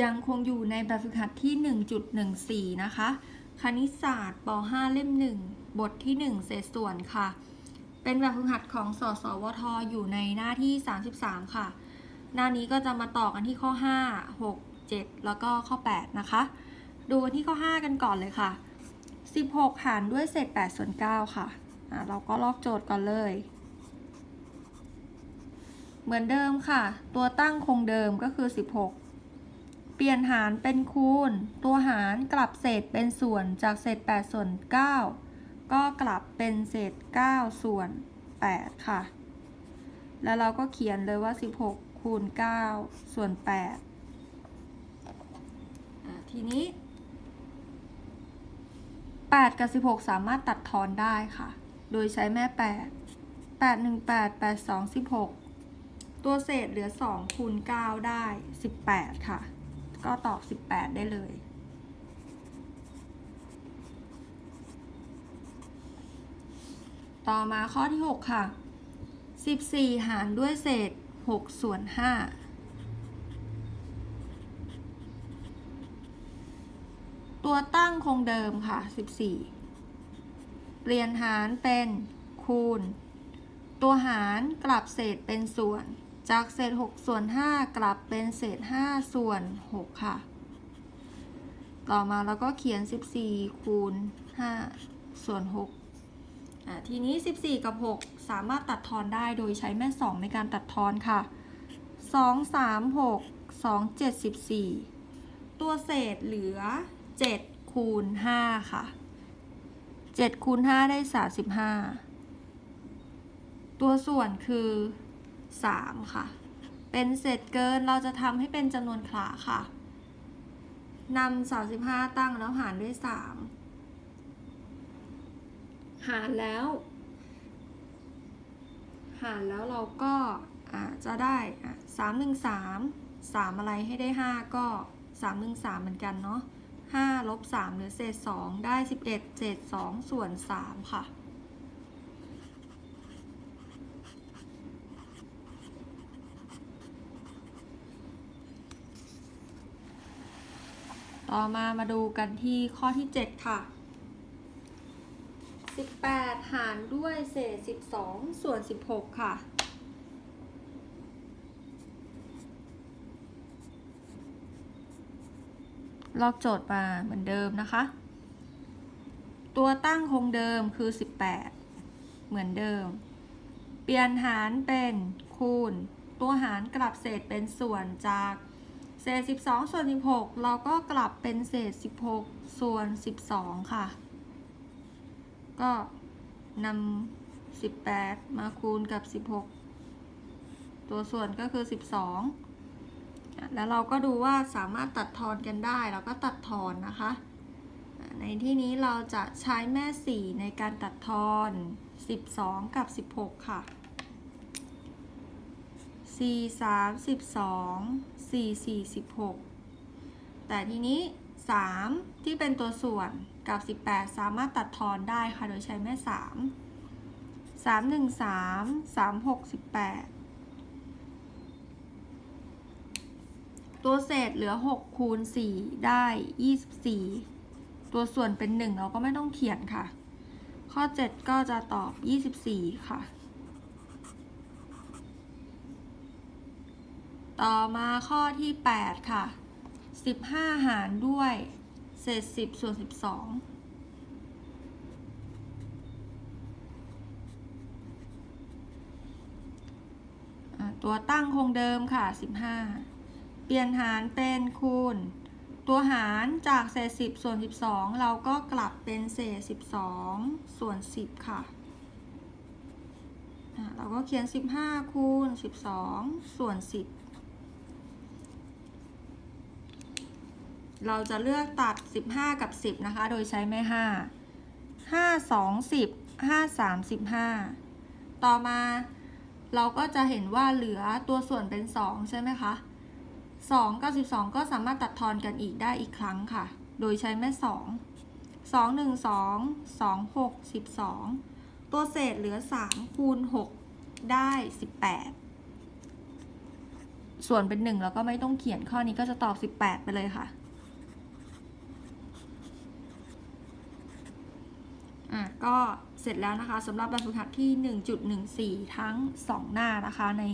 ยังคงอยู่ในแบบฝึกหัดที่ 1.14 นะคะ คณิตศาสตร์ป .5 เล่ม 1 บทที่ 1 เศษส่วนค่ะ เป็นแบบฝึกหัดของสสวทอยู่ในหน้าที่ 33 ค่ะ หน้านี้ก็จะมาต่อกันที่ข้อ 5 6 7 แล้วก็ข้อ 8 นะคะ ดูกันที่ข้อ 5 กันก่อนเลยค่ะ 16 หารด้วยเศษ8ส่วน 9 ค่ะอะเราก็ลอกโจทย์ก่อนเลย เหมือนเดิมค่ะ ตัวตั้งคงเดิมก็คือ 16 เปลี่ยนหารเป็นคูณ ตัวหารกลับเศษเป็นส่วนจากเศษ 8 ส่วน 9 ก็กลับเป็นเศษ 9 ส่วน 8 ค่ะ แล้วเราก็เขียนเลยว่า 16 คูณ 9 ส่วน 8 ทีนี้ 8 กับ 16 สามารถตัดทอนได้ค่ะ โดยใช้แม่ 8 8 1 8 8 2 16 ตัวเศษเหลือ 2 คูณ 9 ได้ 18 ค่ะ ก็ตอบ 18 ได้เลย ต่อมาข้อที่ 6 ค่ะ 14 หารด้วยเศษ 6 ส่วน 5ตัวตั้งคงเดิมค่ะ 14 เปลี่ยนหารเป็นคูณ ตัวหารกลับเศษเป็นส่วน จากเศษ 6 ส่วน 5 กลับเป็นเศษ 5 ส่วน 6 ค่ะ ต่อมาเราก็เขียน 14 คูณ 5 ส่วน 6อะทีนี้ 14 กับ 6 สามารถตัดทอนได้โดยใช้แม่ 2 ในการตัดทอนค่ะ 2 3 6 2 7 14 ตัวเศษเหลือ 7 คูณ 5 ค่ะ 7 คูณ 5 ได้ 35 ตัวส่วนคือ 3 ค่ะ เป็นเศษเกินเราจะทำให้เป็นจำนวนคละค่ะนำ35 ตั้งแล้วหารด้วย 3 หารแล้ว หารแล้วเราก็จะได้อะ3 1 3 3 อะไรให้ได้ 5 ก็ 3 1 3 เหมือนกันเนาะ5ลบ3เหลือเศษ 2 ได้ 11 เศษ 2 ส่วน 3 ค่ะ ต่อมามาดูกันที่ข้อที่ 7 ค่ะ 18 หารด้วยเศษ 12 ส่วน 16 ค่ะ ลอกโจทย์มาเหมือนเดิมนะคะ ตัวตั้งคงเดิมคือ 18 เหมือนเดิม เปลี่ยนหารเป็นคูณ ตัวหารกลับเศษเป็นส่วนจาก เศษ 12 ส่วน 16 เราก็กลับเป็นเศษ 16 ส่วน 12 ค่ะ ก็นำ 18 มาคูณกับ 16 ตัวส่วนก็คือ 12 แล้วเราก็ดูว่าสามารถตัดทอนกันได้ เราก็ตัดทอนนะคะ ในที่นี้เราจะใช้แม่ 4 ในการตัดทอน 12 กับ 16 ค่ะ4 3 12 4 4 16 แต่ทีนี้ 3 ที่เป็นตัวส่วนกับ 18 สามารถตัดทอนได้ค่ะ โดยใช้แม่ 3 3 1 3 3 6 18 ตัวเศษเหลือ 6 คูณ 4 ได้ 24 ตัวส่วนเป็น 1 เราก็ไม่ต้องเขียนค่ะ ข้อ 7 ก็จะตอบ 24 ค่ะ ต่อมาข้อที่ 8 ค่ะ 15 หารด้วย เศษ 10 ส่วน 12อะตัวตั้งคงเดิมค่ะ 15 เปลี่ยนหารเป็นคูณ ตัวหารจากเศษ 10 ส่วน 12 เราก็กลับเป็นเศษ 12 ส่วน 10 ค่ะอะเราก็เขียน 15 คูณ 12 ส่วน 10 เราจะเลือกตัด 15 กับ 10 นะคะ โดยใช้แม่ 5 5 2 10 5 3 15 ต่อมาเราก็จะเห็นว่าเหลือตัวส่วนเป็น 2 ใช่ไหมคะ 2 กับ 12 ก็สามารถตัดทอนกันอีกได้อีกครั้งค่ะ โดยใช้แม่ 2 2 1 2 2 6 12 ตัวเศษเหลือ 3 คูณ 6 ได้ 18 ส่วนเป็นหนึ่งแล้วก็ไม่ต้องเขียนข้อนี้ก็จะตอบ 18 ไปเลยค่ะ อะก็เสร็จแล้วนะคะสำหรับแบบฝึกหัดที่ 1.14 ทั้ง 2 หน้านะคะ ใน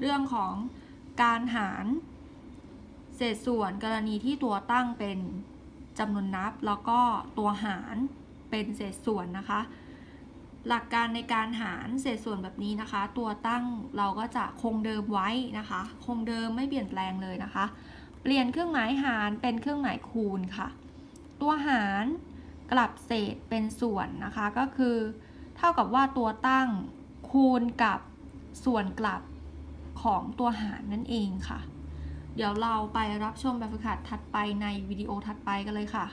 เรื่องของการหาร เศษส่วนกรณีที่ตัวตั้งเป็นจำนวนนับ แล้วก็ตัวหารเป็นเศษส่วนนะคะ หลักการในการหารเศษส่วนแบบนี้นะคะ ตัวตั้งเราก็จะคงเดิมไว้นะคะ คงเดิมไม่เปลี่ยนแปลงเลยนะคะ เปลี่ยนเครื่องหมายหารเป็นเครื่องหมายคูณค่ะ ตัวหาร กลับเศษเป็นส่วนนะคะ ก็คือ เท่ากับว่าตัวตั้งคูณกับส่วนกลับของตัวหารนั่นเองค่ะ เดี๋ยวเราไปรับชมแบบฝึกหัดถัดไปในวิดีโอถัดไปกันเลยค่ะ